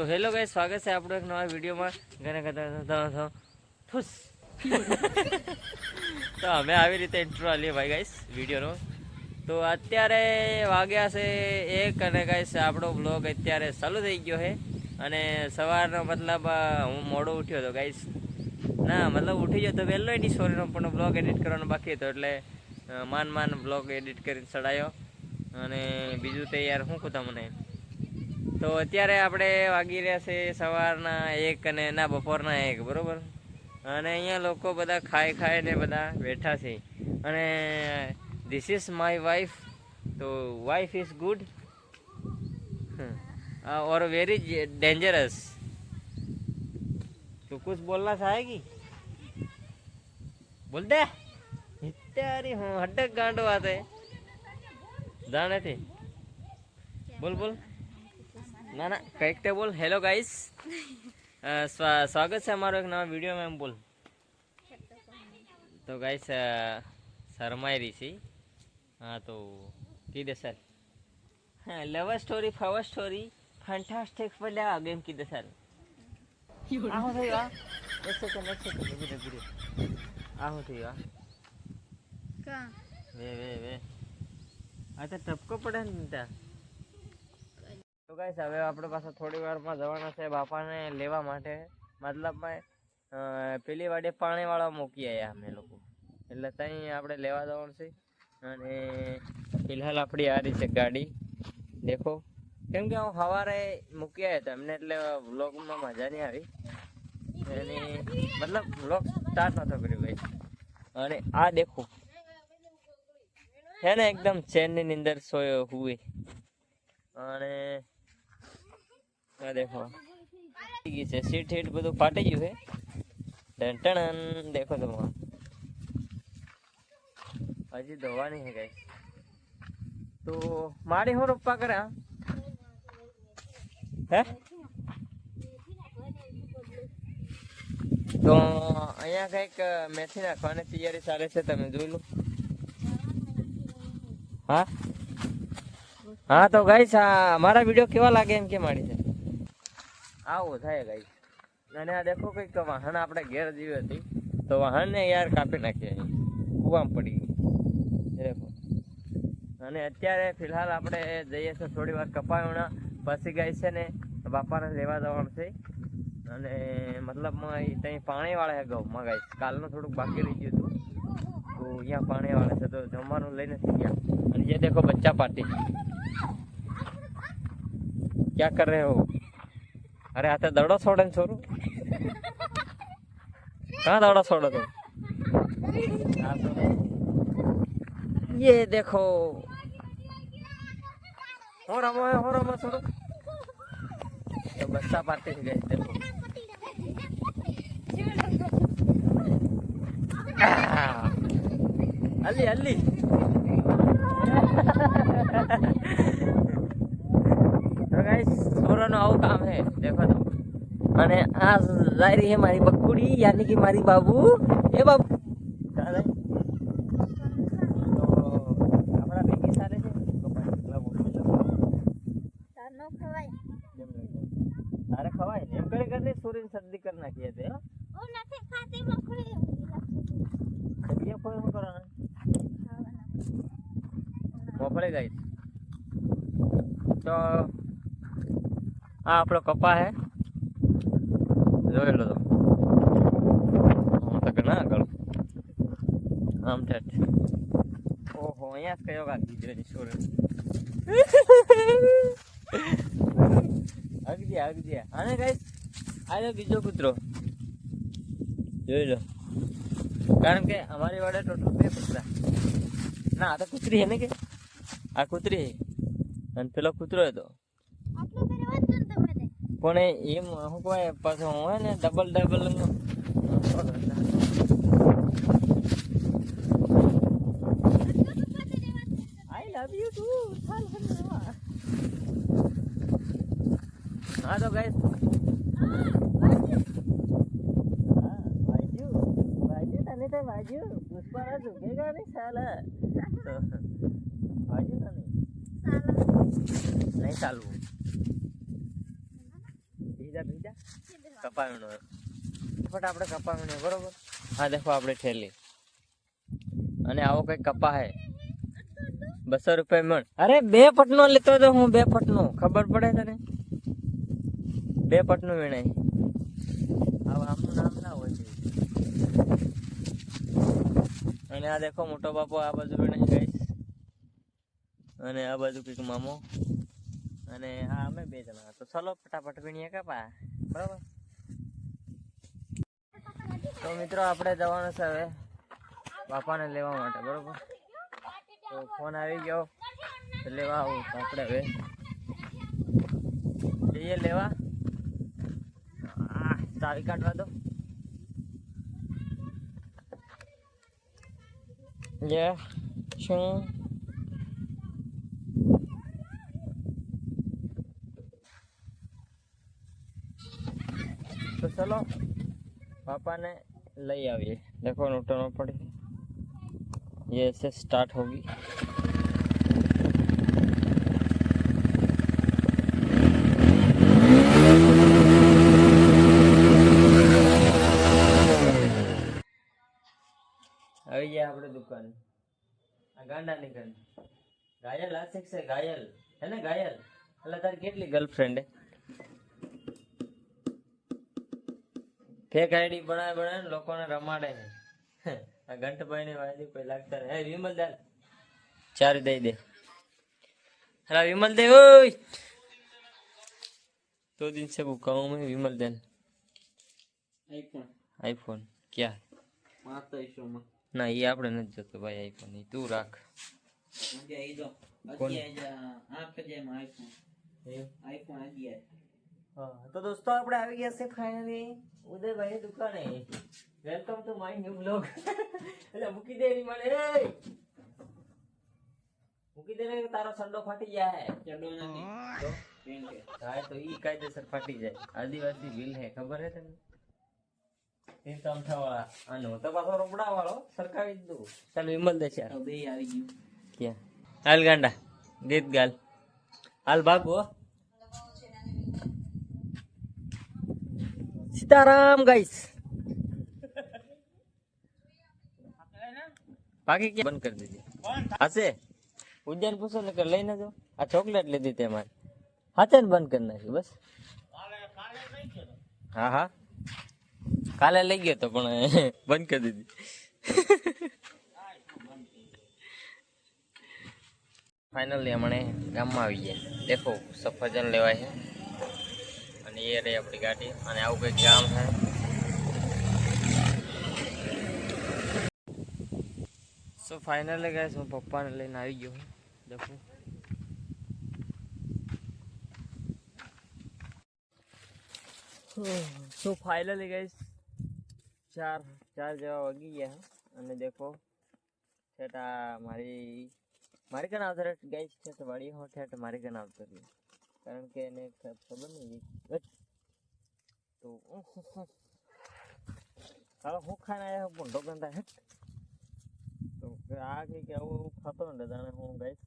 તો hello guys, સ્વાગત છે આપણો એક નવા વિડીયોમાં. ઘણા ઠુસ તો અમે આવી રીતે ઇન્ટ્રો આલીએ ભાઈ ગાઈસ, વિડીયોનો. તો અત્યારે વાગ્યા છે એક અને ગાઈસ, આપણો બ્લોગ અત્યારે ચાલુ થઈ ગયો છે. અને સવારનો મતલબ હું મોડો ઉઠ્યો હતો ગાઈસ. ના, મતલબ ઉઠી ગયો તો વહેલો એની સોરીનો પણ બ્લોગ એડિટ કરવાનો બાકી હતો, એટલે માન માન બ્લોગ એડિટ કરીને ચડાયો. અને બીજું તે યાર, શું કહું તમને તો અત્યારે આપણે વાગી રહ્યા છે સવારના એક અને ના, બપોરના એક, બરાબર? અને અહીંયા લોકો બધા ખાઈ ખાઈને બધા બેઠા છે. અને ધીસ ઇઝ માય વાઈફ તો wife is good or very dangerous તો કુછ બોલના ચાહેગી? બોલ દે. અત્યારે હું હડક ગાંડો વાત જાણે થી બોલ બોલ. ના ના કંઈક તે બોલ. હેલો ગાઈસ સ્વાગત છે અમારો એક નવા વિડીયોમાં એમ બોલ. તો ગાઈસ શરમાઈ રહી છે. હા તો કીધે સર હા લવ સ્ટોરી ફવર સ્ટોરી ફેન્ટાસ્ટિક આ ગેમ કીધે સર આહો થઈ આ એક સેકન્ડ એક સેકન્ડ ધીરે ધીરે આહો થઈ વા કા? વે વે વે. આ તો ટપકો પડે ને ત્યાં. ગાઈસ, હવે આપણે પાસે થોડી વારમાં જવાના છે બાપાને લેવા માટે. મતલબમાં પેલી વાડે પાણીવાળા મૂકી આવ્યા અમે લોકો. એટલે ત્યાં આપણે લેવા જવાનું છે. અને ફિલહાલ આપણી આ રીતે ગાડી. દેખો. કેમ કે હું સવારે મૂકી આવ્યા હતા એમને એટલે વ્લોગમાં મજા નહીં આવી. અને મતલબ વ્લોગ સ્ટાર્ટ નતો કર્યો ભાઈ અને આ દેખો. છે ને, એકદમ ચેનની અંદર સોયો હુએ. અને આ દેખો. ફાટી ગઈ છે. સીટ હીટ બધું ફાટી ગયું છે. ટન ટણ દેખો તમે. હજી ધોવાની છે ગાઈસ તો મારી હું રોપવા કરે, હા? હે? તો અહીંયા કંઈક મેથી નાખવાની તૈયારી ચાલે છે, તમે જોઈ લો. હા? હા, તો ગાઈસ, આ મારા વીડિયો કેવા લાગે એમ કે માડી છે આવું થાય ગાઈસ. અને આ દેખો કંઈક વાહન આપણે ઘેર જીવી હતી. તો વાહનને યાર કાપી નાખીએ નાખ્યા કૂવામાં પડી ગયું દેખો. અને અત્યારે ફિલહાલ આપણે જઈએ છીએ થોડી વાર કપાવણા પછી ગાય છે ને બાપાને લેવા જવાનું છે. અને મતલબમાં ત્યાં પાણીવાળા છે ઘઉંમાં ગાઈશ કાલનું થોડુંક બાકી રહી ગયું હતું. તો અહીંયા પાણીવાળા છે. તો જમવાનું લઈને ગયા. અને જે દેખો બચ્ચા પાર્ટી. ક્યાં કર રહે अरे आते दौड़ो छोड़े ने छोरू कहाँ दौड़ो छोड़ो तुम हाँ, तो- ये देखो हो रमो है हो रमो छोड़ो तो बच्चा पार्टी से गए देखो आह, अली હે દેખો અને આ જાય રહી હે મારી બકુડી યાની કે મારી બાબુ. એ બાબુ. ચાલે આપણા ભેગી ચાલે છે. તો તાર ખવાય. તારે ખવાય ને? એમ કરે કરે સૂર્ય કરી નાખી હતી ઓ નથી ખાતી કોઈ શું કરવાના મોકળી ગઈ તો આ આપણો કપા હે. જોઈ લો તો. ઘણા આગળ આમ ઠેઠ ઓહો અહીંયા જ કયો ગાંધી જોઈ સૂર્ય અગજ્યા અગજ્યા આને ગાઈસ આ બીજો કૂતરો. જોઈ લો. કારણ કે અમારી વાડે ટોટલ બે કૂતરા. ના આ તો કૂતરી હે ને કે? આ કૂતરી હે અને પેલો કૂતરો હતો આટલું કરે વાત ને તમે પણ એમ શું કહેવાય પાછું હોય ને double double I love you too હા તો ગાઈસ તો વાજુ પુષ્પરાજ ઉગેગા નહીં. સાલા. તને નહીં ચાલવું. કપા વીણો ફટ આપણે કપાવીને બરોબર? હા દેખો આપણે ઠેલી અને આવો કઈ કપા હે બસો રૂપિયા મણ. અરે બે પટનો લેતો તો હું બે પટનો. ખબર પડે તને? બે પટનું વીણાય. હવે આમનું નામ ના હોય છે. અને આ દેખો મોટો બાપો આ બાજુ વીણાય ગઈ અને આ બાજુ કંઈક મામો. અને આ અમે બે જણા. તો ચલો ફટાફટ વીણીએ કપા બરાબર? તો મિત્રો, આપણે જવાનું છે હવે બાપાને લેવા માટે, બરોબર? તો ફોન આવી ગયો. લેવા આવું આપણે હવે. જઈએ લેવા. ચાવી કાઢવા દો. જે શું? તો ચલો. पापा ने लई आइए देखो नोटो न पड़ी ये ऐसे स्टार्ट होगी આવી ગયા આપણે દુકાન આ ગાંડા નીકળ ઘાયલ આ છે ઘાયલ હે ને ઘાયલ એટલે તારી કેટલી ગર્લફ્રેન્ડ હે ફેક આઈડી બનાવે બનાવે ને લોકોને રમાડે છે આ ઘંટભાઈ ની વાયદી કોઈ લાગતા નહીં હે વિમલ દાલ ચાર દઈ દે અરે विमल दे ओए दो दिन से भूखा हूँ मैं विमल देन આઈફોન आईफोन क्या માતા ઈશોમાં ના એ આપણે નથી જોતો ભાઈ આઈફોન ઈ તું રાખ આજે આઈ જો કોણ? અત્યારે આઠ હજારમાં આઈફોન આઈફોન અગિયાર હા તો દોસ્તો આપણે આવી ગયા છે ફાઇનલી ઉદયભાઈ દુકાને. Welcome to my new blog એટલે મૂકી દે એની મને. મૂકી દે ને તારો સંડો ફાટી જાય. ચડો નથી. હા તો ઈ કાયદેસર ફાટી જાય. આદિવાસી ભીલ હે ખબર હે તમને એ તમઠાવાળા આનો તો પાછો રોપડા વાળો સરકારી જ દઉં. ચાલ વિમલ દે છે બે આવી ગયું. ક્યાં? હાલ ગાંડા ગીત ગાલ. હાલ ભાગો સીતારામ ગાઈસ બાકી ક્યાં? બંધ કરી દીધી. હશે? ઉજ્જૈન પૂછો ને કે લઈને જો આ ચોકલેટ લીધી તે મારે. હાથે જ બંધ કરી નાખી, બસ. હા હા. કાલે લઈ ગયો તો પણ બંધ કરી દીધી. ફાઇનલી હમણે ગામમાં આવી ગયા. દેખો, સફરજન લેવાય છે. અને એ રહી આપણી ગાડી અને આવું કંઈક ગામ છે સો ફાઇનલી ગાઈસ હું પપ્પાને લઈને આવી ગયો દેખો. સો ફાઇનલી ગાઈસ ચાર ચાર જેવા વાગી ગયા અને દેખો છેટા મારી મારી કન આવતો ગાઈસ છે વળી હો, ઠેઠ મારી કન આવતો રહ્યો કારણ કે એને ખબર નહીં. તો હાલો હું ખાને આવ્યા ભૂંડો ગંધા હેટ તો આ કંઈક આવું એવું ખાતો ને જાણે હું ગાઈસ